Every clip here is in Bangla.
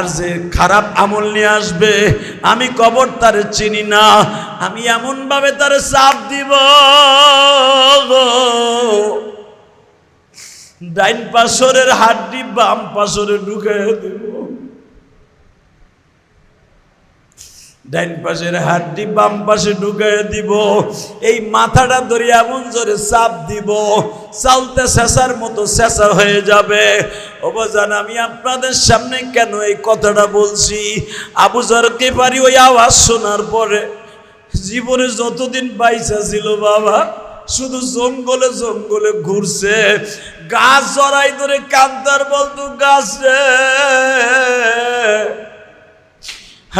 আর যে খারাপ আমল নিয়ে আসবে, আমি কবর তারে চিনি না, আমি এমন ভাবে তারে চাপ দিব। ডাইন পাশরের হাড্ডি বাম পাশরে ঢুকে দেব। ডাইন পাশের হাড্ডি বাম পাশে ঢুকাই দিব। এই মাথাটা ধরে এমন জোরে চাপ দিব, চালতে শেষার মতো শেষা হয়ে যাবে। অবজান আমি আপনাদের সামনে কেন এই কথাটা বলছি? আবু জরকে পারি ওই আওয়াজ শোনার পরে জীবনে যতদিন বাইসা ছিল বাবা, শুধু জঙ্গলে জঙ্গলে ঘুরছে, গাছ জড়াই ধরে কান্দার বলতো, গাছ রে,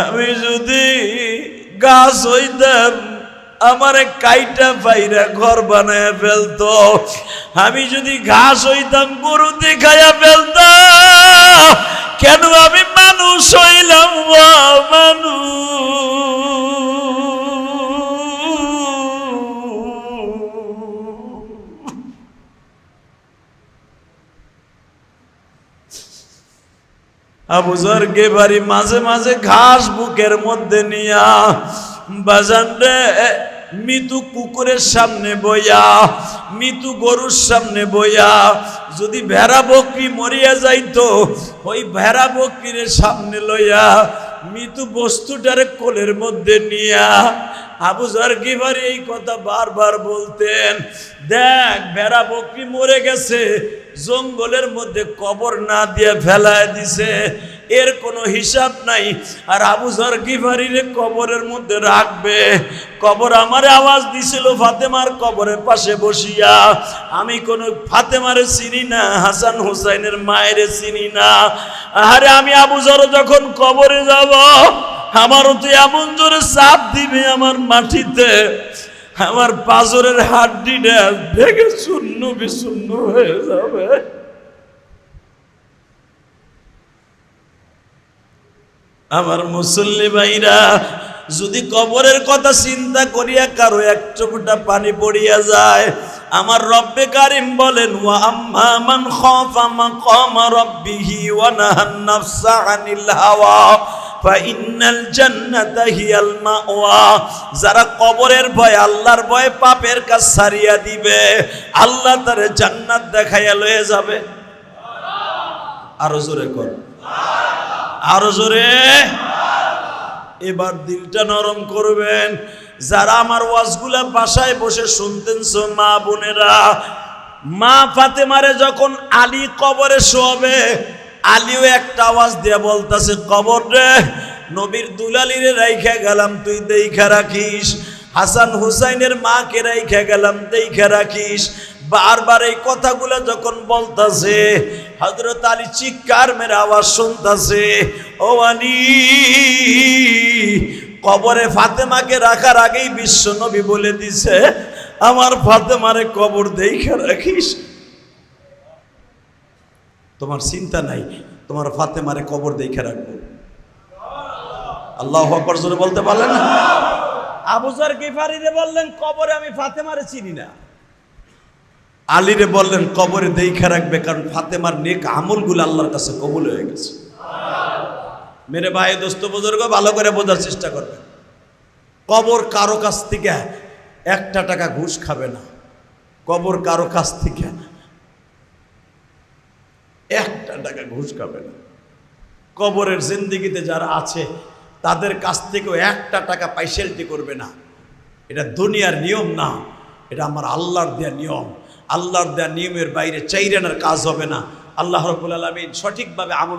আমি যদি গাছ হইতাম আমারে কাইটা পাইরা ঘর বানায় ফেলতো। আমি যদি ঘাস হইতাম গরু দেখাইয়া ফেলতাম কেন আমি মানুষ হইলাম গো, মানুষ। আবু জরকে বাড়ি মাঝে মাঝে ঘাস বুকের মধ্যে নিয়া বাজান রে মিতু কুকুরের সামনে বইয়া মিতু গরুর সামনে বইয়া, যদি ভেড়া বকরি মরিয়া যাইতো, ওই ভেড়া বকরির সামনে লইয়া মিতু বস্তুটারে কোলের মধ্যে নিয়া আবু জরগিবারি এই কথা বারবার বলতেন, দেখ, ভেড়া বকরি মরে গেছে, জঙ্গলের মধ্যে কবর না দিয়ে ফেলায় দিছে এর কোনো হিসাব নাই। আর আবু জর গিফারিরে কবরের মধ্যে রাখবে। কবর আমার আওয়াজ দিছিল, ফাতেমার কবরের পাশে বসিয়া। আমি কোন ফাতেমারে চিনি না, হাসান হুসাইনের মায়ের চিনি না। আরে আমি আবু জর যখন কবরে যাব, আমারও তো এমন জোরে চাপ দিবে আমার মাটিতে। আমার পাজরের হাড্ডিটা ভেঙে শূন্য বিশূন্য হয়ে যাবে। আমার মুসল্লি ভাইরা, যদি কবরের কথা চিন্তা করিয়া কারও এক চোখটা পানি পড়িয়া যায়, আমার রব্বে কারিম বলেন জান্নাতা হিয়াল যারা কবরের ভয় আল্লাহর ভয় পাপের কাজ দিবে, আল্লাহ তার জান্নাত দেখাইয়া লয়ে যাবে। আরও জোরে কর। আরও জোরে। এবার দিলটা নরম করবেন। যারা আমার ওয়াজগুলা বাসায় বসে শুনতেন মা বোনেরা, মা ফাতেমারে যখন আলী কবরে শোয়াবে, আলীও একটা আওয়াজ দিয়ে বলতাছে, কবর রে, নবীর দুলালিরে রাইখা গেলাম, তুই দেখা রাখিস। হাসান হুসাইনের মাকে রাইখা গেলাম দেখা রাখিস। বারবার এই কথাগুলো যখন বলতাছে হজরত আলী চিৎকার মেরে আওয়াজ শুনতাছে, ও কবরে ফাতেমাকে রাখার আগেই বিশ্ব নবী বলে দিছে, আমার ফাতেমারে কবর দেখে রাখিস। তোমার চিন্তা নাই, তোমার ফাতেমারে কবর দেখে রাখব। আল্লাহ বলতে পারলেন না? আবুজার গিফারিরে বললেন, কবরে আমি ফাতেমারে চিনি না। আলীরে বললেন, কবরে দেখা রাখবে, কারণ ফাতেমার নেক আমলগুলো আল্লাহর কাছে কবুল হয়ে গেছে। মেরে ভাই, দোস্ত বুজুর্গ, ভালো করে বোঝার চেষ্টা করবে কবর কারও কাছ থেকে একটা টাকা ঘুষ খাবে না। কবর কারও কাছ থেকে একটা টাকা ঘুষ খাবে না। কবরের জিন্দিগিতে যারা আছে, তাদের কাছ থেকেও একটা টাকা পাইসেলটি করবে না। এটা দুনিয়ার নিয়ম না, এটা আমার আল্লাহর দেয়া নিয়ম। আল্লাহর দেয়া নিয়মের বাইরে চাইরেনার কাজ হবে না। আল্লাহ রবুল আলমিন সঠিকভাবে আমল